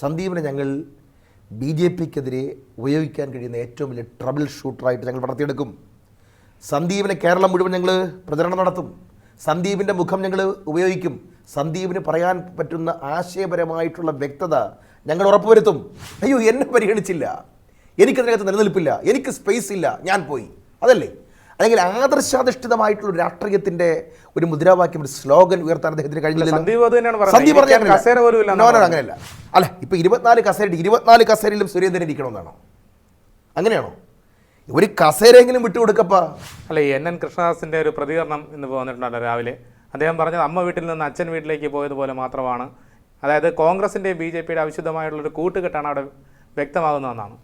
സന്ദീപിനെ ഞങ്ങൾ B J പിക്കെതിരെ ഉപയോഗിക്കാൻ കഴിയുന്ന ഏറ്റവും വലിയ ട്രബിൾ ഷൂട്ടറായിട്ട് ഞങ്ങൾ വളർത്തിയെടുക്കും. സന്ദീപിനെ കേരളം മുഴുവൻ ഞങ്ങൾ പ്രചരണം നടത്തും. സന്ദീപിന്റെ മുഖം ഞങ്ങൾ ഉപയോഗിക്കും. സന്ദീപിന് പറയാൻ പറ്റുന്ന ആശയപരമായിട്ടുള്ള വ്യക്തത ഞങ്ങൾ ഉറപ്പുവരുത്തും. അയ്യോ എന്നെ പരിഗണിച്ചില്ല. എനിക്കതിനകത്ത് നിലനിൽപ്പില്ല. എനിക്ക് സ്പേസ് ഇല്ല. ഞാൻ പോയി. അതല്ലേ? അല്ലെങ്കിൽ ആദർശാധിഷ്ഠിതമായിട്ടുള്ള രാഷ്ട്രീയത്തിന്റെ ഒരു മുദ്രാവാക്യം ഒരു സ്ലോഗൻ ഉയർത്താൻ അദ്ദേഹത്തിന് കഴിഞ്ഞില്ല അങ്ങനെയല്ല. അല്ല ഇപ്പൊ ഇരുപത്തിനാല് കസേര ഇരുപത്തിനാല് കസേരയിലും സുരേന്ദ്രൻ ഇരിക്കണമെന്നാണോ? അങ്ങനെയാണോ? ഒരു കസേരയെങ്കിലും വിട്ടുകൊടുക്കപ്പാ. അല്ല എൻ എൻ കൃഷ്ണദാസിന്റെ ഒരു പ്രതികരണം ഇന്ന് പോന്നിട്ടുണ്ടല്ലോ രാവിലെ. അദ്ദേഹം പറഞ്ഞത് അമ്മ വീട്ടിൽ നിന്ന് അച്ഛൻ വീട്ടിലേക്ക് പോയതുപോലെ മാത്രമാണ്. അതായത് കോൺഗ്രസിന്റെയും ബി ജെ പിയുടെ അവിശുദ്ധമായിട്ടുള്ളൊരു കൂട്ടുകെട്ടാണ് അവിടെ വ്യക്തമാകുന്നതെന്നാണ്.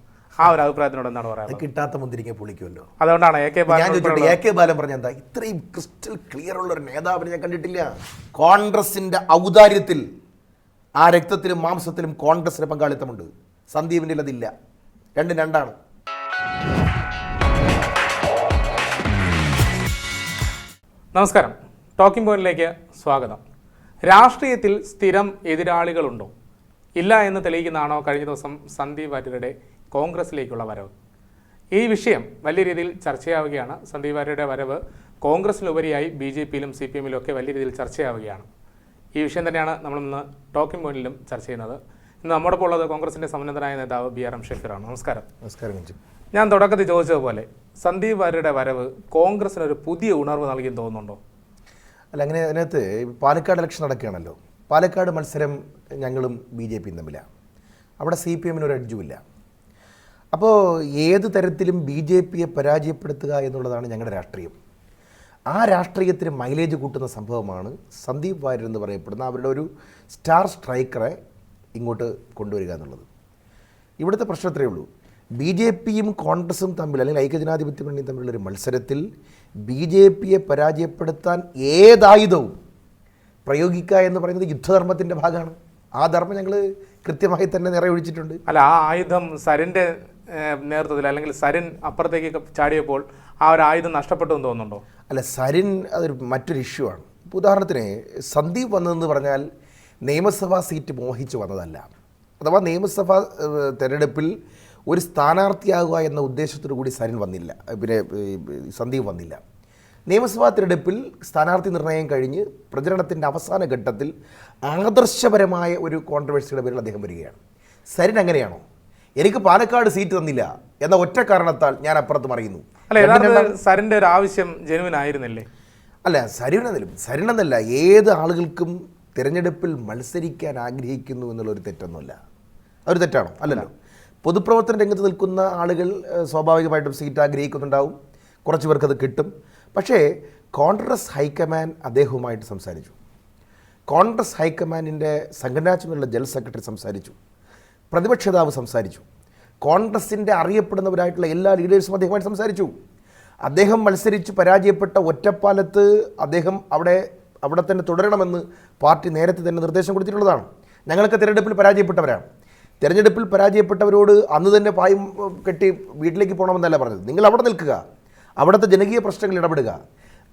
ആ ഒരു അഭിപ്രായത്തിനോട് എന്താണ് പറയുന്നത് കിട്ടാത്ത മുന്തിരിങ്ങ പുളിക്കുമല്ലോ. അതുകൊണ്ടാണ് എ കെ ഞാൻ ചോദിച്ചോട്ടെ എ കെ ബാലൻ പറഞ്ഞ എന്താ? ഇത്രയും ക്രിസ്റ്റൽ ക്ലിയർ ഉള്ള ഒരു നേതാവിനെ ഞാൻ കണ്ടിട്ടില്ല. കോൺഗ്രസിന്റെ ഔദാര്യത്തിൽ ആ രക്തത്തിലും മാംസത്തിലും കോൺഗ്രസിന് പങ്കാളിത്തമുണ്ട്. സന്ദീപിന്റെ അതില്ല രണ്ടും രണ്ടാണ്. നമസ്കാരം. ടോക്കിംഗ് പോയിന്റിലേക്ക് സ്വാഗതം. രാഷ്ട്രീയത്തിൽ സ്ഥിരം എതിരാളികളുണ്ടോ? ഇല്ല എന്ന് തെളിയിക്കുന്നതാണോ കഴിഞ്ഞ ദിവസം സന്ദീപ് വാര്യരുടെ കോൺഗ്രസിലേക്കുള്ള വരവ്. ഈ വിഷയം വലിയ രീതിയിൽ ചർച്ചയാവുകയാണ്. സന്ദീപ് വാര്യരുടെ വരവ് കോൺഗ്രസിലുപരിയായി ബി ജെ പിയിലും സി പി എമ്മിലും ഒക്കെ വലിയ രീതിയിൽ ചർച്ചയാവുകയാണ്. ഈ വിഷയം തന്നെയാണ് നമ്മളിന്ന് ടോക്കിംഗ് പോയിന്റിലും ചർച്ച ചെയ്യുന്നത്. ഇന്ന് നമ്മോടൊപ്പം ഉള്ളത് കോൺഗ്രസിന്റെ സമന്നതനായ നേതാവ് ബി ആർ എം ഷെഫീറാണ് നമസ്കാരം നമസ്കാരം ഞാൻ തുടക്കത്തിൽ ചോദിച്ചതുപോലെ സന്ദീപ് വാര്യരുടെ വരവ് കോൺഗ്രസിന് ഒരു പുതിയ ഉണർവ് നൽകിയെന്ന് തോന്നുന്നുണ്ടോ? അല്ല അങ്ങനെ അതിനകത്ത് പാലക്കാട് ഇലക്ഷൻ നടക്കുകയാണല്ലോ. പാലക്കാട് മത്സരം ഞങ്ങളും ബി ജെ പിയും തമ്മിലാണ് അവിടെ സി പി എമ്മിന് ഒരു അഡ്ജുമില്ല അപ്പോൾ ഏത് തരത്തിലും ബി ജെ പിയെ പരാജയപ്പെടുത്തുക എന്നുള്ളതാണ് ഞങ്ങളുടെ രാഷ്ട്രീയം. ആ രാഷ്ട്രീയത്തിന് മൈലേജ് കൂട്ടുന്ന സംഭവമാണ് സന്ദീപ് വാര്യർ എന്ന് പറയപ്പെടുന്ന അവരുടെ ഒരു സ്റ്റാർ സ്ട്രൈക്കറെ ഇങ്ങോട്ട് കൊണ്ടുവരിക എന്നുള്ളത്. ഇവിടുത്തെ പ്രശ്നം അത്രയേ ഉള്ളൂ. ബി ജെ പിയും കോൺഗ്രസും തമ്മിൽ അല്ലെങ്കിൽ ഐക്യജനാധിപത്യ മുന്നണിയും തമ്മിലുള്ള ഒരു മത്സരത്തിൽ ബി ജെ പിയെ പരാജയപ്പെടുത്താൻ ഏതായുധവും പ്രയോഗിക്കുക എന്ന് പറയുന്നത് യുദ്ധധർമ്മത്തിന്റെ ഭാഗമാണ്. ആ ധർമ്മം ഞങ്ങൾ കൃത്യമായി തന്നെ നിറയൊഴിച്ചിട്ടുണ്ട്. അല്ല ആ ആയുധം സരിന്റെ ഏഹ്, നേതൃത്വത്തിൽ അല്ലെങ്കിൽ സരിൻ അപ്പുറത്തേക്ക് ചാടിയപ്പോൾ ആ ഒരു ആയുധം നഷ്ടപ്പെട്ടു എന്ന് തോന്നുന്നുണ്ടോ? അല്ല സരിൻ അതൊരു മറ്റൊരു ഇഷ്യൂ ആണ്. ഇപ്പോൾ ഉദാഹരണത്തിന് സന്ദീപ് വന്നതെന്ന് പറഞ്ഞാൽ നിയമസഭാ സീറ്റ് മോഹിച്ച് വന്നതല്ല. അഥവാ നിയമസഭാ തെരഞ്ഞെടുപ്പിൽ ഒരു സ്ഥാനാർത്ഥിയാകുക എന്ന ഉദ്ദേശത്തോടു കൂടി സരിൻ വന്നില്ല. പിന്നെ സന്ദീപ് വന്നില്ല. നിയമസഭാ തിരഞ്ഞെടുപ്പിൽ സ്ഥാനാർത്ഥി നിർണയം കഴിഞ്ഞ് പ്രചരണത്തിന്റെ അവസാന ഘട്ടത്തിൽ ആദർശപരമായ ഒരു കോൺട്രവേഴ്സിയുടെ പേരിൽ അദ്ദേഹം വരികയാണ്. സരിൻ അങ്ങനെയാണോ? എനിക്ക് പാലക്കാട് സീറ്റ് തന്നില്ല എന്ന ഒറ്റ കാരണത്താൽ ഞാൻ അപ്പുറത്ത് മറിയുന്നു. അല്ല സരിന്റെ ഒരു ആവശ്യം ജനുവിൻ ആയിരുന്നില്ലേ? അല്ല സരിണെന്നല്ല സരിണെന്നല്ല ഏത് ആളുകൾക്കും തിരഞ്ഞെടുപ്പിൽ മത്സരിക്കാൻ ആഗ്രഹിക്കുന്നു എന്നുള്ളൊരു തെറ്റൊന്നുമല്ല. അതൊരു തെറ്റാണോ? അല്ലല്ലോ. പൊതുപ്രവർത്തന രംഗത്ത് നിൽക്കുന്ന ആളുകൾ സ്വാഭാവികമായിട്ടും സീറ്റ് ആഗ്രഹിക്കുന്നുണ്ടാവും. കുറച്ച് പേർക്കത് കിട്ടും. പക്ഷേ കോൺഗ്രസ് ഹൈക്കമാൻഡ് അദ്ദേഹവുമായിട്ട് സംസാരിച്ചു. കോൺഗ്രസ് ഹൈക്കമാൻഡിന്റെ സംഘടനാ ചുമതല ജനറൽ സെക്രട്ടറി സംസാരിച്ചു. പ്രതിപക്ഷ നേതാവ് സംസാരിച്ചു. കോൺഗ്രസിന്റെ അറിയപ്പെടുന്നവരായിട്ടുള്ള എല്ലാ ലീഡേഴ്സും അദ്ദേഹമായിട്ട് സംസാരിച്ചു. അദ്ദേഹം മത്സരിച്ച് പരാജയപ്പെട്ട ഒറ്റപ്പാലത്ത് അദ്ദേഹം അവിടെ അവിടെ തന്നെ തുടരണമെന്ന് പാർട്ടി നേരത്തെ തന്നെ നിർദ്ദേശം കൊടുത്തിട്ടുള്ളതാണ്. ഞങ്ങളൊക്കെ തിരഞ്ഞെടുപ്പിൽ പരാജയപ്പെട്ടവരാണ്. തിരഞ്ഞെടുപ്പിൽ പരാജയപ്പെട്ടവരോട് അന്ന് തന്നെ പായും കെട്ടി വീട്ടിലേക്ക് പോകണമെന്നല്ല പറഞ്ഞത്. നിങ്ങൾ അവിടെ നിൽക്കുക. അവിടുത്തെ ജനകീയ പ്രശ്നങ്ങളിൽ ഇടപെടുക.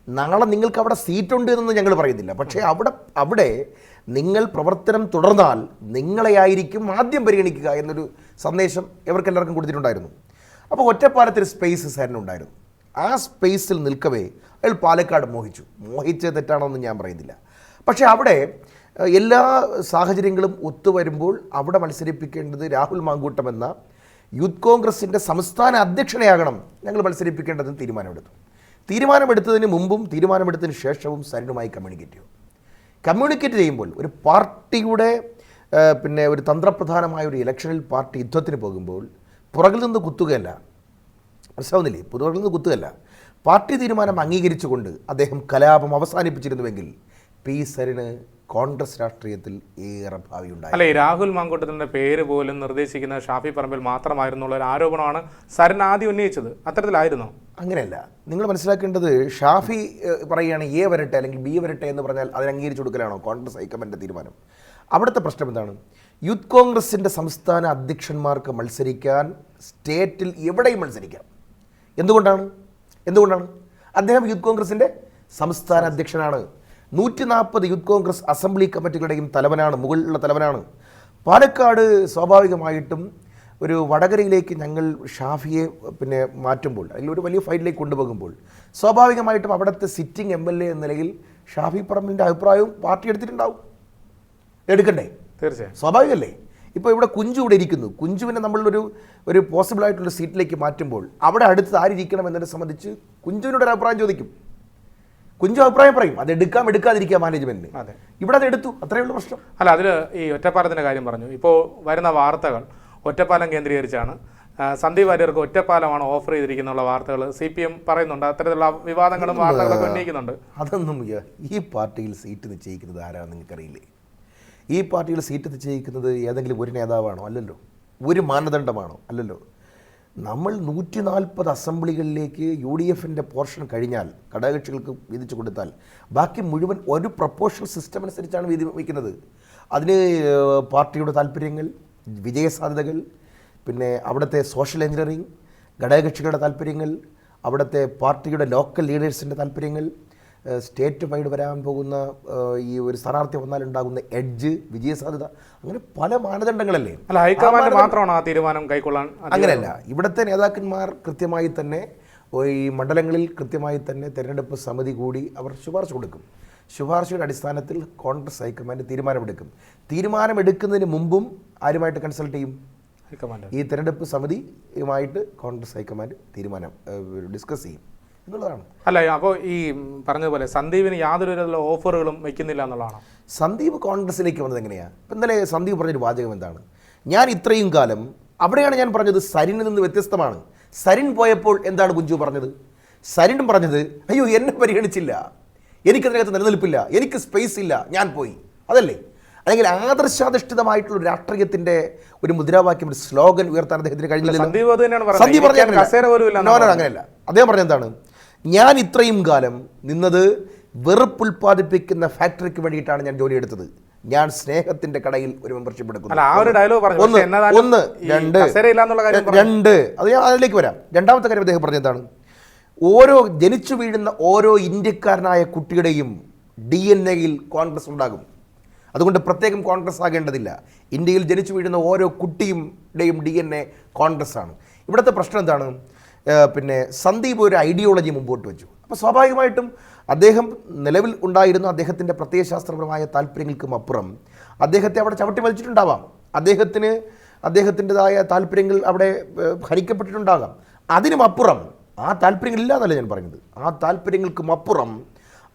നാളെ നിങ്ങൾക്ക് അവിടെ സീറ്റുണ്ട് എന്ന് ഞങ്ങൾ പറയുന്നില്ല. പക്ഷേ അവിടെ അവിടെ നിങ്ങൾ പ്രവർത്തനം തുടർന്നാൽ നിങ്ങളെയായിരിക്കും ആദ്യം പരിഗണിക്കുക എന്നൊരു സന്ദേശം ഇവർക്കെല്ലാവർക്കും കൊടുത്തിട്ടുണ്ടായിരുന്നു. അപ്പോൾ ഒറ്റപ്പാലത്തിൽ സ്പേസ് സാറിനുണ്ടായിരുന്നു. ആ സ്പേസിൽ നിൽക്കവേ അയാൾ പാലക്കാട് മോഹിച്ചു. മോഹിച്ചത് തെറ്റാണെന്ന് ഞാൻ പറയുന്നില്ല. പക്ഷേ അവിടെ എല്ലാ സാഹചര്യങ്ങളും ഒത്തുവരുമ്പോൾ അവിടെ മത്സരിപ്പിക്കേണ്ടത് രാഹുൽ മാങ്കൂട്ടം എന്ന യൂത്ത് കോൺഗ്രസിന്റെ സംസ്ഥാന അധ്യക്ഷനെയാകണം ഞങ്ങൾ മത്സരിപ്പിക്കേണ്ടതെന്ന് തീരുമാനമെടുത്തു. തീരുമാനമെടുത്തതിന് മുമ്പും തീരുമാനമെടുത്തതിന് ശേഷവും സരിനുമായി കമ്മ്യൂണിക്കേറ്റ് ചെയ്യും കമ്മ്യൂണിക്കേറ്റ് ചെയ്യുമ്പോൾ ഒരു പാർട്ടിയുടെ പിന്നെ ഒരു തന്ത്രപ്രധാനമായ ഒരു ഇലക്ഷനിൽ പാർട്ടി യുദ്ധത്തിന് പോകുമ്പോൾ പുറകിൽ നിന്ന് കുത്തുകയല്ല. മനസ്സിലാവുന്നില്ലേ? പുറകിൽ നിന്ന് കുത്തുകയല്ല. പാർട്ടി തീരുമാനം അംഗീകരിച്ചുകൊണ്ട് അദ്ദേഹം കലാപം അവസാനിപ്പിച്ചിരുന്നുവെങ്കിൽ പി സരിന് കോൺഗ്രസ് രാഷ്ട്രീയത്തിൽ ഏറെ ഭാവിയുണ്ടായി. അല്ലെ രാഹുൽ മാങ്കോട്ടത്തിന്റെ പേര് പോലും നിർദ്ദേശിക്കുന്ന ഷാഫി പറമ്പിൽ മാത്രമായിരുന്നുള്ള ഒരു ആരോപണമാണ് സരൻ ആദ്യം ഉന്നയിച്ചത്. അത്തരത്തിലായിരുന്നോ? അങ്ങനെയല്ല. നിങ്ങൾ മനസ്സിലാക്കേണ്ടത് ഷാഫി പറയുകയാണ് എ വരട്ടെ അല്ലെങ്കിൽ ബി വരട്ടെ എന്ന് പറഞ്ഞാൽ അതിന് അംഗീകരിച്ചു കൊടുക്കലാണോ? കോൺഗ്രസ് ഹൈക്കമാൻഡിന്റെ തീരുമാനം. അവിടുത്തെ പ്രശ്നം എന്താണ്? യൂത്ത് കോൺഗ്രസിന്റെ സംസ്ഥാന അധ്യക്ഷന്മാർക്ക് മത്സരിക്കാൻ സ്റ്റേറ്റിൽ എവിടെയും മത്സരിക്കാം. എന്തുകൊണ്ടാണ്? എന്തുകൊണ്ടാണ്? അദ്ദേഹം യൂത്ത് കോൺഗ്രസിന്റെ സംസ്ഥാന അധ്യക്ഷനാണ്. നൂറ്റി നാൽപ്പത് യൂത്ത് കോൺഗ്രസ് അസംബ്ലി കമ്മിറ്റികളുടെയും തലവനാണ് മുകളിലുള്ള തലവനാണ്. പാലക്കാട് സ്വാഭാവികമായിട്ടും ഒരു വടകരയിലേക്ക് ഞങ്ങൾ ഷാഫിയെ പിന്നെ മാറ്റുമ്പോൾ അല്ലെങ്കിൽ ഒരു വലിയ ഫൈറ്റിലേക്ക് കൊണ്ടുപോകുമ്പോൾ സ്വാഭാവികമായിട്ടും അവിടുത്തെ സിറ്റിംഗ് എം എൽ എ എന്ന നിലയിൽ ഷാഫി പറമ്പിന്റെ അഭിപ്രായവും പാർട്ടി എടുത്തിട്ടുണ്ടാവും. എടുക്കണ്ടേ? തീർച്ചയായും. സ്വാഭാവികമല്ലേ ഇപ്പോൾ ഇവിടെ കുഞ്ചു ഇവിടെ ഇരിക്കുന്നു. കുഞ്ചുവിനെ നമ്മളൊരു ഒരു പോസിബിൾ ആയിട്ടുള്ള സീറ്റിലേക്ക് മാറ്റുമ്പോൾ അവിടെ അടുത്ത് ആരിരിക്കണം എന്നതിനെ സംബന്ധിച്ച് കുഞ്ചുവിനോട് ഒരു അഭിപ്രായം ചോദിക്കും. കുഞ്ചു അഭിപ്രായം പറയും അത് എടുക്കാം എടുക്കാതിരിക്കാം മാനേജ്മെന്റിന് അതെ. ഇവിടെ അത് എടുത്തു. അത്രയുള്ള പ്രശ്നം. അല്ല അതിൽ ഈ ഒറ്റപ്പാലത്തിന്റെ കാര്യം പറഞ്ഞു. ഇപ്പോൾ വരുന്ന വാർത്തകൾ ഒറ്റപ്പാലം കേന്ദ്രീകരിച്ചാണ്. സന്ദീപ് വാര്യർക്ക് ഒറ്റപ്പാലമാണ് ഓഫർ ചെയ്തിരിക്കുന്നുള്ള വാർത്തകൾ സി പി എം പറയുന്നുണ്ട്. അത്തരത്തിലുള്ള വിവാദങ്ങളും വാർത്തകളൊക്കെ ഉന്നയിക്കുന്നുണ്ട്. അതൊന്നും ഈ- പാർട്ടിയിൽ സീറ്റ് നിശ്ചയിക്കുന്നത് ആരാണെന്ന് നിങ്ങൾക്കറിയില്ലേ? ഈ പാർട്ടിയിൽ സീറ്റ് നിശ്ചയിക്കുന്നത് ഏതെങ്കിലും ഒരു നേതാവാണോ? അല്ലല്ലോ. ഒരു മാനദണ്ഡമാണോ? അല്ലല്ലോ. നമ്മൾ നൂറ്റി നാൽപ്പത് അസംബ്ലികളിലേക്ക് യു ഡി എഫിന്റെ പോർഷൻ കഴിഞ്ഞാൽ ഘടകകക്ഷികൾക്ക് വീതിച്ചു കൊടുത്താൽ ബാക്കി മുഴുവൻ ഒരു പ്രപ്പോഷൽ സിസ്റ്റം അനുസരിച്ചാണ് വീതി വയ്ക്കുന്നത്. അതിന് പാർട്ടിയുടെ താല്പര്യങ്ങൾ വിജയസാധ്യതകൾ പിന്നെ അവിടുത്തെ സോഷ്യൽ എഞ്ചിനീയറിംഗ് ഘടകകക്ഷികളുടെ താല്പര്യങ്ങൾ അവിടുത്തെ പാർട്ടിയുടെ ലോക്കൽ ലീഡേഴ്സിന്റെ താല്പര്യങ്ങൾ സ്റ്റേറ്റ് വൈഡ് വരാൻ പോകുന്ന ഈ ഒരു സ്ഥാനാർത്ഥി വന്നാലുണ്ടാകുന്ന എഡ്ജ് വിജയസാധ്യത അങ്ങനെ പല മാനദണ്ഡങ്ങളല്ലേ അല്ല ഹൈക്കമാൻഡ് മാത്രമാണോ ആ തീരുമാനം കൈക്കൊള്ളാൻ? അങ്ങനെയല്ല ഇവിടുത്തെ നേതാക്കന്മാർ കൃത്യമായി തന്നെ ഈ മണ്ഡലങ്ങളിൽ കൃത്യമായി തന്നെ തെരഞ്ഞെടുപ്പ് സമിതി കൂടി അവർ ശുപാർശ കൊടുക്കും ശുപാർശയുടെ അടിസ്ഥാനത്തിൽ കോൺഗ്രസ് ഹൈക്കമാൻഡ് തീരുമാനമെടുക്കും. തീരുമാനമെടുക്കുന്നതിന് മുമ്പും ആരുമായിട്ട് കൺസൾട്ട് ചെയ്യും? High command. ഈ തെരഞ്ഞെടുപ്പ് സമിതിയുമായിട്ട് കോൺഗ്രസ് ഹൈക്കമാൻഡ് തീരുമാനം ഡിസ്കസ് ചെയ്യും എന്നുള്ളതാണ്. അല്ല അപ്പോൾ ഈ പറഞ്ഞതുപോലെ സന്ദീപിന് യാതൊരു വിധത്തിലുള്ള ഓഫറുകളും വെക്കുന്നില്ല എന്നുള്ളതാണ്? സന്ദീപ് കോൺഗ്രസിലേക്ക് വന്നത് എങ്ങനെയാണ് ഇപ്പം ഇന്നലെ സന്ദീപ് പറഞ്ഞൊരു വാചകം എന്താണ്? ഞാൻ ഇത്രയും കാലം അവിടെയാണ് ഞാൻ പറഞ്ഞത് സരിനിൽ നിന്ന് വ്യത്യസ്തമാണ്. സരിൻ പോയപ്പോൾ എന്താണ് കുഞ്ചു പറഞ്ഞത്? സരിൻ പറഞ്ഞത് അയ്യോ എന്നെ പരിഗണിച്ചില്ല. എനിക്കതിനകത്ത് നിലനിൽപ്പില്ല എനിക്ക് സ്പേസ് ഇല്ല ഞാൻ പോയി. അതല്ലേ? അല്ലെങ്കിൽ ആദർശാധിഷ്ഠിതമായിട്ടുള്ള ഒരു രാഷ്ട്രീയത്തിന്റെ ഒരു മുദ്രാവാക്യം ഒരു സ്ലോഗൻ ഉയർത്താൻ അദ്ദേഹത്തിന് കഴിഞ്ഞില്ല. സന്ദീപ് അങ്ങനെയല്ല. അദ്ദേഹം പറഞ്ഞ എന്താണ്? ഞാൻ ഇത്രയും കാലം നിന്നത് വെറുപ്പ് ഉൽപ്പാദിപ്പിക്കുന്ന ഫാക്ടറിക്ക് വേണ്ടിയിട്ടാണ് ഞാൻ ജോലി എടുത്തത്. ഞാൻ സ്നേഹത്തിന്റെ കടയിൽ ഒരു മെമ്പർഷിപ്പ് എടുക്കുന്നു. ഒന്ന് രണ്ട് രണ്ട്. അത് ഞാൻ അതിലേക്ക് വരാം. രണ്ടാമത്തെ കാര്യം അദ്ദേഹം പറഞ്ഞ എന്താണ്? ഓരോ ജനിച്ചു വീഴുന്ന ഓരോ ഇന്ത്യക്കാരനായ കുട്ടിയുടെയും ഡി എൻ എയിൽ കോൺഗ്രസ് ഉണ്ടാകും. അതുകൊണ്ട് പ്രത്യേകം കോൺഗ്രസ് ആകേണ്ടതില്ല. ഇന്ത്യയിൽ ജനിച്ചു വീഴുന്ന ഓരോ കുട്ടിയുടെയും ഡി എൻ എ കോൺഗ്രസ് ആണ്. ഇവിടുത്തെ പ്രശ്നം എന്താണ്? പിന്നെ സന്ദീപ് ഒരു ഐഡിയോളജി മുമ്പോട്ട് വെച്ചു. അപ്പോൾ സ്വാഭാവികമായിട്ടും അദ്ദേഹം നിലവിൽ ഉണ്ടായിരുന്ന അദ്ദേഹത്തിന്റെ പ്രത്യയശാസ്ത്രപരമായ താല്പര്യങ്ങൾക്കും അപ്പുറം അദ്ദേഹത്തെ അവിടെ ചവിട്ടി വലിച്ചിട്ടുണ്ടാവാം. അദ്ദേഹത്തിന് അദ്ദേഹത്തിന്റെതായ താല്പര്യങ്ങൾ അവിടെ ഹരിക്കപ്പെട്ടിട്ടുണ്ടാകാം. അതിനുമപ്പുറം ആ താല്പര്യങ്ങൾ ഇല്ലാതല്ല ഞാൻ പറയുന്നത്. ആ താല്പര്യങ്ങൾക്കും അപ്പുറം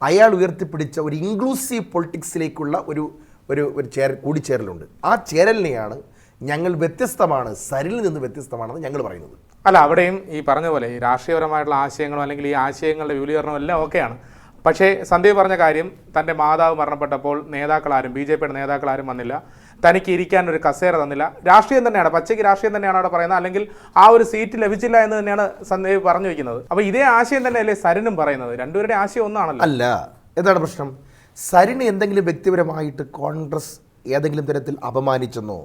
അയാൾ ഉയർത്തിപ്പിടിച്ച ഒരു ഇൻക്ലൂസീവ് പൊളിറ്റിക്സിലേക്കുള്ള ഒരു ഒരു ഒരു ചേരൽ കൂടിച്ചേരലുണ്ട്. ആ ചേരലിനെയാണ് ഞങ്ങൾ വ്യത്യസ്തമാണ് സരിൽ നിന്ന് വ്യത്യസ്തമാണെന്ന് ഞങ്ങൾ പറയുന്നത്. അല്ല അവിടെയും ഈ പറഞ്ഞ പോലെ ഈ രാഷ്ട്രീയപരമായിട്ടുള്ള ആശയങ്ങളും അല്ലെങ്കിൽ ഈ ആശയങ്ങളുടെ വിപുലീകരണവും എല്ലാം ഓക്കെയാണ്. പക്ഷേ സന്ദീപ് പറഞ്ഞ കാര്യം തന്റെ മാതാവ് മരണപ്പെട്ടപ്പോൾ നേതാക്കളാരും ബി ജെ പിയുടെ നേതാക്കളാരും വന്നില്ല. തനിക്ക് ഇരിക്കാൻ ഒരു കസേര തന്നില്ല. രാഷ്ട്രീയം തന്നെയാണ്. പച്ചയ്ക്ക് രാഷ്ട്രീയം തന്നെയാണ് അവിടെ പറയുന്നത്. അല്ലെങ്കിൽ ആ ഒരു സീറ്റ് ലഭിച്ചില്ല എന്ന് തന്നെയാണ് സന്ദീപ് പറഞ്ഞു വയ്ക്കുന്നത് അപ്പോൾ ഇതേ ആശയം തന്നെയല്ലേ സരിനും പറയുന്നത്. രണ്ടുപേരുടെ ആശയം ഒന്നാണല്ലോ. അല്ല എന്താണ് പ്രശ്നം? സരിന് എന്തെങ്കിലും വ്യക്തിപരമായിട്ട് കോൺഗ്രസ് ഏതെങ്കിലും തരത്തിൽ അപമാനിച്ചെന്നോ?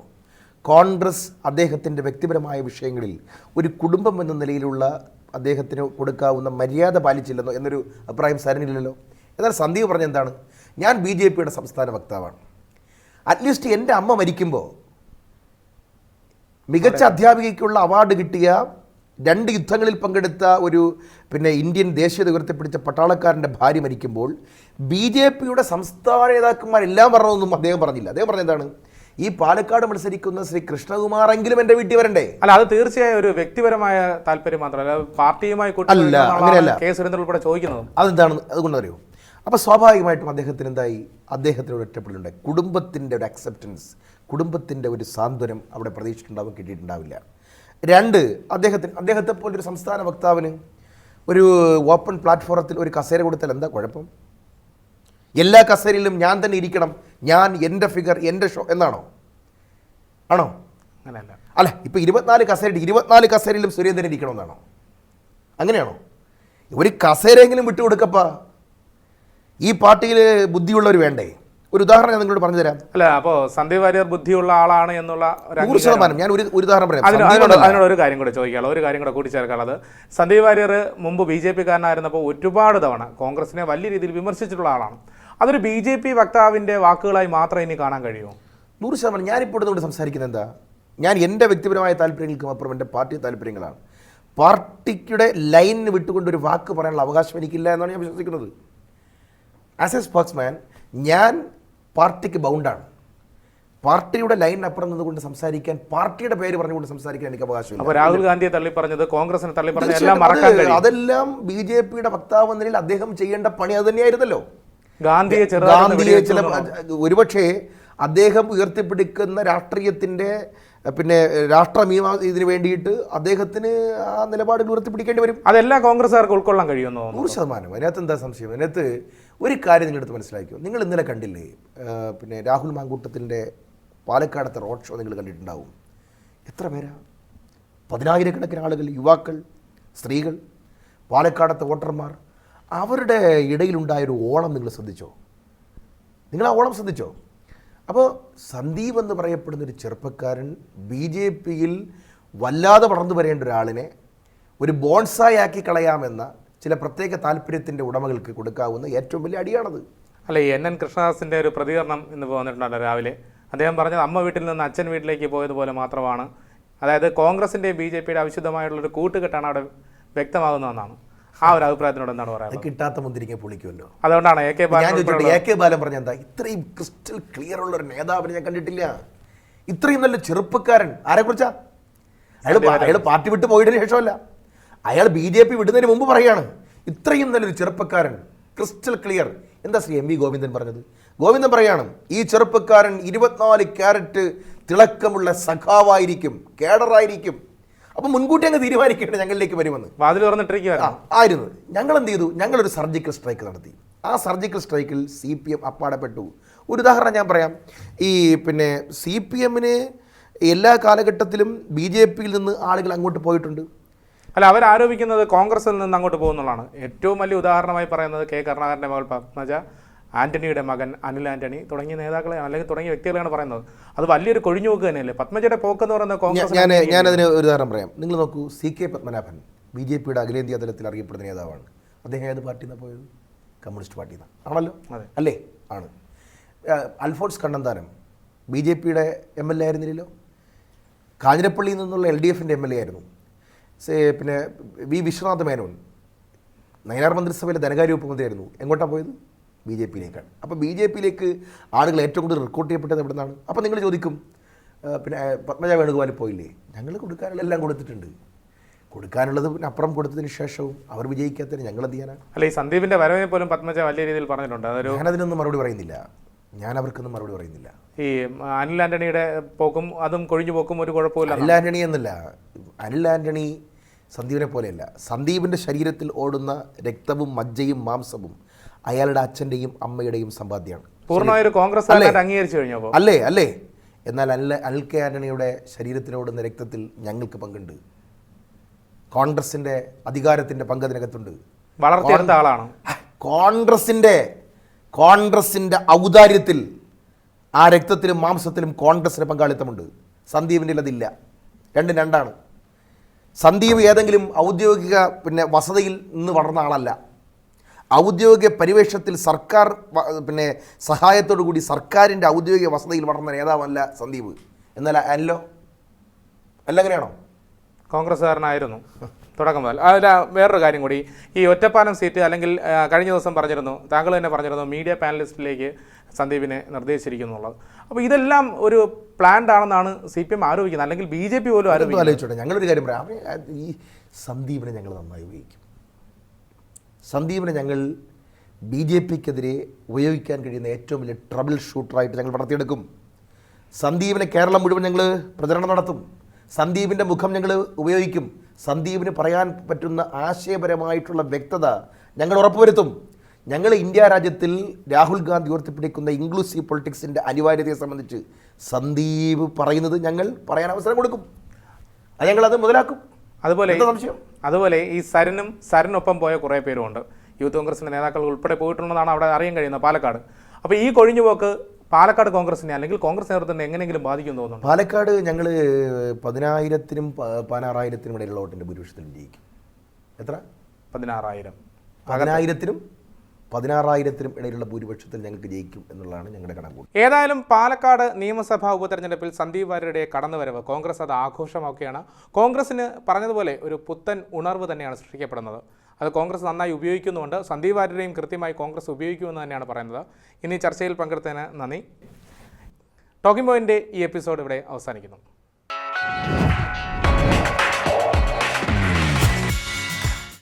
കോൺഗ്രസ് അദ്ദേഹത്തിന്റെ വ്യക്തിപരമായ വിഷയങ്ങളിൽ ഒരു കുടുംബം എന്ന നിലയിലുള്ള അദ്ദേഹത്തിന് കൊടുക്കാവുന്ന മര്യാദ പാലിച്ചില്ലെന്നോ എന്നൊരു അഭിപ്രായം സരനില്ലല്ലോ. എന്നാൽ സന്ദീപ് പറഞ്ഞ എന്താണ്? ഞാൻ ബി ജെ പിയുടെ സംസ്ഥാന വക്താവാണ്. അറ്റ്ലീസ്റ്റ് എന്റെ അമ്മ മരിക്കുമ്പോൾ മികച്ച അധ്യാപികയ്ക്കുള്ള അവാർഡ് കിട്ടിയ രണ്ട് യുദ്ധങ്ങളിൽ പങ്കെടുത്ത ഒരു പിന്നെ ഇന്ത്യൻ ദേശീയത ഉയർത്തിപ്പിടിച്ച പട്ടാളക്കാരന്റെ ഭാര്യ മരിക്കുമ്പോൾ ബി ജെ പിയുടെ സംസ്ഥാന നേതാക്കന്മാരെല്ലാം പറഞ്ഞതൊന്നും അദ്ദേഹം പറഞ്ഞില്ല. അദ്ദേഹം പറഞ്ഞ എന്താണ്? ഈ പാലക്കാട് മത്സരിക്കുന്ന ശ്രീ കൃഷ്ണകുമാറെങ്കിലും എന്റെ വീട്ടിൽ വരണ്ടേ? അല്ല അത് തീർച്ചയായും ഒരു വ്യക്തിപരമായ താല്പര്യം മാത്രമല്ല പാർട്ടിയുമായി കൂട്ടി അല്ല, എന്നുള്ളതാണ് അങ്ങനെയല്ല. കെ സുരേന്ദ്രൻ ഉൾപ്പെടെ ചോദിക്കുന്നത്. അതെന്താണ്? അതുകൊണ്ടറിയോ? അപ്പോൾ സ്വാഭാവികമായിട്ടും അദ്ദേഹത്തിന് എന്തായി? അദ്ദേഹത്തിന് ഒരു ഒറ്റപ്പെടലുണ്ടായി കുടുംബത്തിന്റെ ഒരു അക്സെപ്റ്റൻസ് കുടുംബത്തിന്റെ ഒരു സാന്ത്വനം അവിടെ പ്രതീക്ഷിച്ചിട്ടുണ്ടാവും കിട്ടിയിട്ടുണ്ടാവില്ല. രണ്ട് അദ്ദേഹത്തിന് അദ്ദേഹത്തെ പോലൊരു സംസ്ഥാന വക്താവിന് ഒരു ഓപ്പൺ പ്ലാറ്റ്ഫോറത്തിൽ ഒരു കസേര കൊടുത്താൽ എന്താ കുഴപ്പം? എല്ലാ കസേരയിലും ഞാൻ തന്നെ ഇരിക്കണം ഞാൻ എന്റെ ഫിഗർ എന്റെ ഷോ എന്നാണോ? ആണോ? അങ്ങനെയല്ല അല്ല ഇപ്പോൾ ഇരുപത്തിനാല് കസേര ഇരുപത്തിനാല് കസേരയിലും സുരേന്ദ്രൻ ഇരിക്കണമെന്നാണോ? അങ്ങനെയാണോ? ഒരു കസേരയെങ്കിലും വിട്ടുകൊടുക്കപ്പാ. ഈ പാർട്ടിയിൽ ബുദ്ധിയുള്ളവർ വേണ്ടേ? ഒരു ഉദാഹരണം ഞാൻ നിങ്ങളോട് പറഞ്ഞു തരാം അല്ല അപ്പോൾ സന്ദീപ് വാര്യർ ബുദ്ധിയുള്ള ആളാണ് എന്നുള്ള നൂറ് ശതമാനം. ഞാൻ ഒരു ഒരു ഉദാഹരണം പറയാം. അതിനോട് ഒരു കാര്യം കൂടെ ചോദിക്കാനുള്ള ഒരു കാര്യം കൂടെ കൂട്ടിച്ചേർക്കാനുള്ളത്. സന്ദീപ് വാര്യർ മുമ്പ് ബി ജെ പി കാരനായിരുന്നപ്പോൾ ഒരുപാട് തവണ കോൺഗ്രസിനെ വലിയ രീതിയിൽ വിമർശിച്ചിട്ടുള്ള ആളാണ്. അതൊരു ബി ജെ പി വക്താവിന്റെ വാക്കുകളായി മാത്രം ഇനി കാണാൻ കഴിയുമോ നൂറ് ശതമാനം. ഞാനിപ്പോൾ ഇതുകൊണ്ട് സംസാരിക്കുന്നത് എന്താ? ഞാൻ എന്റെ വ്യക്തിപരമായ താല്പര്യങ്ങൾക്കും അപ്പുറം എന്റെ പാർട്ടി താല്പര്യങ്ങളാണ്. പാർട്ടിയുടെ ലൈനിന് വിട്ടുകൊണ്ട് ഒരു വാക്ക് പറയാനുള്ള അവകാശം എനിക്കില്ല എന്നാണ് ഞാൻ വിശ്വസിക്കുന്നത്. ആസ് എ സ്പോക്സ്മാൻ ഞാൻ പാർട്ടിക്ക് ബൗണ്ടാണ് പാർട്ടിയുടെ ലൈൻ അപ്പുറം നിന്നുകൊണ്ട് സംസാരിക്കാൻ പാർട്ടിയുടെ പേര് പറഞ്ഞുകൊണ്ട് സംസാരിക്കാൻ എനിക്ക് അവകാശമില്ല. രാഹുൽ ഗാന്ധിയെ തള്ളി പറഞ്ഞത് കോൺഗ്രസിനെ തള്ളി പറഞ്ഞത് എല്ലാം മറക്കാൻ അതെല്ലാം ബി ജെ പിയുടെ വക്താവ് നിലയിൽ അദ്ദേഹം ചെയ്യേണ്ട പണി അത് തന്നെയായിരുന്നല്ലോ. ഗാന്ധിയെ ഗാന്ധിയെ ചില ഒരുപക്ഷേ അദ്ദേഹം ഉയർത്തിപ്പിടിക്കുന്ന രാഷ്ട്രീയത്തിന്റെ പിന്നെ രാഷ്ട്രമീമാ ഇതിന് വേണ്ടിയിട്ട് അദ്ദേഹത്തിന് ആ നിലപാടുകൾ ഉയർത്തിപ്പിടിക്കേണ്ടി വരും. അതെല്ലാം കോൺഗ്രസ്സുകാർക്ക് ഉൾക്കൊള്ളാൻ കഴിയുമെന്നോ നൂറ് ശതമാനം. അതിനകത്ത് എന്താ സംശയം? അതിനകത്ത് ഒരു കാര്യം നിങ്ങളെടുത്ത് മനസ്സിലാക്കിയോ? നിങ്ങൾ ഇന്നലെ കണ്ടില്ലേ പിന്നെ രാഹുൽ മാങ്കൂട്ടത്തിന്റെ പാലക്കാടത്തെ റോഡ് ഷോ നിങ്ങൾ കണ്ടിട്ടുണ്ടാവും. എത്ര പേരാ? പതിനായിരക്കണക്കിന് ആളുകൾ യുവാക്കൾ സ്ത്രീകൾ പാലക്കാടത്തെ വോട്ടർമാർ. അവരുടെ ഇടയിലുണ്ടായൊരു ഓളം നിങ്ങൾ ശ്രദ്ധിച്ചോ? നിങ്ങൾ ആ ഓളം ശ്രദ്ധിച്ചോ? അപ്പോൾ സന്ദീപ് എന്ന് പറയപ്പെടുന്ന ഒരു ചെറുപ്പക്കാരൻ ബി ജെ പിയിൽ വല്ലാതെ വളർന്നു വരേണ്ട ഒരാളിനെ ഒരു ബോൺസായി ആക്കി കളയാമെന്ന ചില പ്രത്യേക താല്പര്യത്തിന്റെ ഉടമകൾക്ക് കൊടുക്കാവുന്ന ഏറ്റവും വലിയ അടിയാണത്. അല്ല ഈ എൻ എൻ കൃഷ്ണദാസിന്റെ ഒരു പ്രതികരണം ഇന്ന് വന്നിട്ടുണ്ടല്ലോ രാവിലെ. അദ്ദേഹം പറഞ്ഞത് അമ്മ വീട്ടിൽ നിന്ന് അച്ഛൻ വീട്ടിലേക്ക് പോയതുപോലെ മാത്രമാണ്. അതായത് കോൺഗ്രസിന്റെയും ബി ജെ പിയുടെ അവിശുദ്ധമായിട്ടുള്ളൊരു കൂട്ടുകെട്ടാണ് അവിടെ വ്യക്തമാകുന്നതെന്നാണ്. ആ ഒരു അഭിപ്രായത്തിനോട് എന്താണ് പറയുന്നത് കിട്ടാത്ത മുന്തിരിങ്ങ പൊളിക്കുമല്ലോ. അതുകൊണ്ടാണ് A K Balan A K Balan പറഞ്ഞ എന്താ? ഇത്രയും ക്രിസ്റ്റൽ ക്ലിയർ ഉള്ള ഒരു നേതാവിനെ ഞാൻ കണ്ടിട്ടില്ല. ഇത്രയും നല്ല ചെറുപ്പക്കാരൻ. ആരെക്കുറിച്ചാ അയാൾ അയാൾ പാർട്ടി വിട്ട് പോയതിനു ശേഷമല്ല. അയാൾ ബി ജെ പി വിടുന്നതിന് മുമ്പ് പറയുകയാണ് ഇത്രയും നല്ലൊരു ചെറുപ്പക്കാരൻ ക്രിസ്റ്റൽ ക്ലിയർ. എന്താ ശ്രീ എം വി ഗോവിന്ദൻ പറഞ്ഞത്? ഗോവിന്ദൻ പറയാണ് ഈ ചെറുപ്പക്കാരൻ ഇരുപത്തിനാല് ക്യാരറ്റ് തിളക്കമുള്ള സഖാവായിരിക്കും കേഡറായിരിക്കും. അപ്പം മുൻകൂട്ടി അങ്ങ് തീരുമാനിക്കേണ്ട ഞങ്ങളിലേക്ക് വരുമെന്ന്. വാതിൽ തുറന്നിട്ടിരിക്കുകയാണ് ആ, ആയിരുന്നു. ഞങ്ങൾ എന്ത് ചെയ്തു? ഞങ്ങളൊരു സർജിക്കൽ സ്ട്രൈക്ക് നടത്തി. ആ സർജിക്കൽ സ്ട്രൈക്കിൽ സി പി എം അപ്പാടപ്പെട്ടു. ഒരു ഉദാഹരണം ഞാൻ പറയാം. ഈ പിന്നെ സി പി എമ്മിന് എല്ലാ കാലഘട്ടത്തിലും ബി ജെ പിയിൽ നിന്ന് ആളുകൾ അങ്ങോട്ട് പോയിട്ടുണ്ട്. അല്ല അവർ ആരോപിക്കുന്നത് കോൺഗ്രസിൽ നിന്ന് അങ്ങോട്ട് പോകുന്നുള്ളതാണ്. ഏറ്റവും വലിയ ഉദാഹരണമായി പറയുന്നത് കെ കരുണാകരന്റെ മകൾ പത്മജ ആന്റണിയുടെ മകൻ അനിൽ ആന്റണി തുടങ്ങിയ നേതാക്കളെ അല്ലെങ്കിൽ തുടങ്ങിയ വ്യക്തികളെയാണ് പറയുന്നത്. അത് വലിയൊരു കൊഴിഞ്ഞുപോക്ക് തന്നെയല്ലേ? പത്മജയുടെ പോക്ക് എന്ന് പറയുന്നത് കോൺഗ്രസ് ഞാൻ ഞാനതിന് ഒരു ഉദാഹരണം പറയാം. നിങ്ങൾ നോക്കൂ C K Padmanabhan B J പിയുടെ അഖിലേന്ത്യാ തലത്തിൽ അറിയപ്പെടുന്ന നേതാവാണ്. അദ്ദേഹം ഏത് പാർട്ടിയിൽ നിന്നാണ് പോയത്? കമ്മ്യൂണിസ്റ്റ് പാർട്ടിയിൽ നിന്നാണ് ആണല്ലോ? അതെ. അല്ലേ? ആണ്. അൽഫോൺസ് കണ്ണന്താനം ബി ജെ പിയുടെ എം എൽ എ ആയിരുന്നില്ലല്ലോ? കാഞ്ഞിരപ്പള്ളിയിൽ നിന്നുള്ള എൽ ഡി എഫിന്റെ എം എൽ എ ആയിരുന്നു. പിന്നെ വി വിശ്വനാഥ് മേനോൻ നയനാർ മന്ത്രിസഭയിലെ ധനകാര്യ വകുപ്പ് മന്ത്രിയായിരുന്നു. എങ്ങോട്ടാണ് പോയത്? ബി ജെ പിയിലേക്കാണ്. അപ്പോൾ ബി ജെ പിയിലേക്ക് ആളുകൾ ഏറ്റവും കൂടുതൽ റിക്രൂട്ട് ചെയ്യപ്പെട്ടത് എവിടെ നിന്നാണ് അപ്പോൾ നിങ്ങൾ ചോദിക്കും പിന്നെ പത്മജ വേണുഗോപാൽ പോയില്ലേ? ഞങ്ങൾ കൊടുക്കാനുള്ള എല്ലാം കൊടുത്തിട്ടുണ്ട്. കൊടുക്കാനുള്ളത് പിന്നെ അപ്പുറം കൊടുത്തതിന് ശേഷവും അവർ വിജയിക്കാത്തതിന് ഞങ്ങൾ എന്ത് ചെയ്യാനാണ് അല്ല ഈ സന്ദീപിന്റെ വരവിനെ പോലും പത്മജ വലിയ രീതിയിൽ പറഞ്ഞിട്ടുണ്ട്. അതൊരു ഞാനതിനൊന്നും മറുപടി പറയുന്നില്ല. ഞാൻ അവർക്കൊന്നും മറുപടി പറയുന്നില്ല. ഈ അനിൽ ആന്റണിയുടെ പോക്കും അതും കൊഴിഞ്ഞു പോക്കും ഒരു കുഴപ്പമില്ല അനിൽ ആന്റണി എന്നല്ല. അനിൽ ആന്റണി സന്ദീപിനെ പോലെയല്ല. സന്ദീപിന്റെ ശരീരത്തിൽ ഓടുന്ന രക്തവും മജ്ജയും മാംസവും അയാളുടെ അച്ഛന്റെയും അമ്മയുടെയും സമ്പാദ്യമാണ്. പൂർണമായൊരു കോൺഗ്രസ് അംഗീകരിച്ചു കഴിഞ്ഞപ്പോൾ അല്ലേ അല്ലേ? എന്നാൽ അല്ല അനിൽ കെ ആന്റണിയുടെ ശരീരത്തിലോടുന്ന രക്തത്തിൽ ഞങ്ങൾക്ക് പങ്കുണ്ട്. കോൺഗ്രസിന്റെ അധികാരത്തിന്റെ പങ്ക് അതിനകത്തുണ്ട് വളർത്തിയെടുത്ത ആളാണ്? കോൺഗ്രസിന്റെ കോൺഗ്രസിന്റെ ഔദാര്യത്തിൽ ആ രക്തത്തിലും മാംസത്തിലും കോൺഗ്രസിന് പങ്കാളിത്തമുണ്ട്. സന്ദീപിന്റെ അതില്ല രണ്ടും രണ്ടാണ്. സന്ദീപ് ഏതെങ്കിലും ഔദ്യോഗിക പിന്നെ വസതിയിൽ നിന്ന് വളർന്ന ആളല്ല. ഔദ്യോഗിക പരിവേഷത്തിൽ സർക്കാർ പിന്നെ സഹായത്തോടു കൂടി സർക്കാരിന്റെ ഔദ്യോഗിക വസതിയിൽ വളർന്ന നേതാവല്ല സന്ദീപ്. എന്നാൽ അല്ലോ? അങ്ങനെയാണോ കോൺഗ്രസ്സുകാരനായിരുന്നു. തുടക്കം മുതൽ. അതിൽ വേറൊരു കാര്യം കൂടി. ഈ ഒറ്റപ്പാലം സീറ്റ് അല്ലെങ്കിൽ കഴിഞ്ഞ ദിവസം പറഞ്ഞിരുന്നു താങ്കൾ തന്നെ പറഞ്ഞിരുന്നു മീഡിയ പാനലിസ്റ്റിലേക്ക് സന്ദീപിനെ നിർദ്ദേശിച്ചിരിക്കുന്നുള്ളത്. അപ്പോൾ ഇതെല്ലാം ഒരു പ്ലാൻഡ് ആണെന്നാണ് സി പി എം ആരോപിക്കുന്നത്. അല്ലെങ്കിൽ ബി ജെ പി പോലും ആലോചിച്ചോട്ടെ. ഞങ്ങളൊരു കാര്യം പറയാം. ഈ സന്ദീപിനെ ഞങ്ങൾ നന്നായി ഉപയോഗിക്കും. സന്ദീപിനെ ഞങ്ങൾ ബി ജെ പിക്കെതിരെ ഉപയോഗിക്കാൻ കഴിയുന്ന ഏറ്റവും വലിയ ട്രബിൾ ഷൂട്ടറായിട്ട് ഞങ്ങൾ വളർത്തിയെടുക്കും. സന്ദീപിനെ കേരളം മുഴുവൻ ഞങ്ങൾ പ്രചരണം നടത്തും. സന്ദീപിന്റെ മുഖം ഞങ്ങൾ ഉപയോഗിക്കും. സന്ദീപിന് പറയാൻ പറ്റുന്ന ആശയപരമായിട്ടുള്ള വ്യക്തത ഞങ്ങൾ ഉറപ്പുവരുത്തും. ഞങ്ങൾ ഇന്ത്യ രാജ്യത്തിൽ രാഹുൽ ഗാന്ധി ഉയർത്തിപ്പിടിക്കുന്ന ഇൻക്ലൂസീവ് പൊളിറ്റിക്സിന്റെ അനിവാര്യതയെ സംബന്ധിച്ച് സന്ദീപ് പറയുന്നത് ഞങ്ങൾ പറയാൻ അവസരം കൊടുക്കും. അത് ഞങ്ങളത് മുതലാക്കും. അതുപോലെ എന്താ സംശയം? അതുപോലെ ഈ സരനും സരനൊപ്പം പോയ കുറേ പേരുമുണ്ട്. യൂത്ത് കോൺഗ്രസിന്റെ നേതാക്കൾ ഉൾപ്പെടെ പോയിട്ടുള്ളതാണ് അവിടെ അറിയാൻ കഴിയുന്നത് പാലക്കാട്. അപ്പോൾ ഈ കൊഴിഞ്ഞുപോക്ക് പാലക്കാട് കോൺഗ്രസിനെ അല്ലെങ്കിൽ കോൺഗ്രസ് നേതൃത്വത്തെ എങ്ങനെയെങ്കിലും ബാധിക്കും തോന്നുന്നു പാലക്കാട് ഞങ്ങൾ പതിനായിരത്തിനും പതിനാറായിരത്തിനും ഇടയിലുള്ള വോട്ടിന്റെ ഭൂരിപക്ഷത്തിൽ വിജയിക്കും. എത്ര? പതിനാറായിരം. പതിനായിരത്തിനും പതിനാറായിരത്തിനും ഇടയിലുള്ള ഭൂരിപക്ഷത്തിൽ ഞങ്ങൾക്ക് ജയിക്കും എന്നുള്ളതാണ് ഞങ്ങളുടെ കണക്കുകൂട്ടൽ ഏതായാലും പാലക്കാട് നിയമസഭാ ഉപതെരഞ്ഞെടുപ്പിൽ സന്ദീപ് വാര്യരുടെ കടന്നുവരവ് കോൺഗ്രസ് അത് ആഘോഷമാക്കുകയാണ്. കോൺഗ്രസിന് പറഞ്ഞതുപോലെ ഒരു പുത്തൻ ഉണർവ് തന്നെയാണ് സൃഷ്ടിക്കപ്പെടുന്നത്. അത് കോൺഗ്രസ് നന്നായി ഉപയോഗിക്കുന്നുണ്ട് സന്ദീപ് വാര്യരെയും കൃത്യമായി കോൺഗ്രസ് ഉപയോഗിക്കുമെന്ന് തന്നെയാണ് പറയുന്നത്. ഇനി ചർച്ചയിൽ പങ്കെടുത്തതിന് നന്ദി. ടോക്കിംഗ് പോയിന്റെ ഈ എപ്പിസോഡ് ഇവിടെ അവസാനിക്കുന്നു.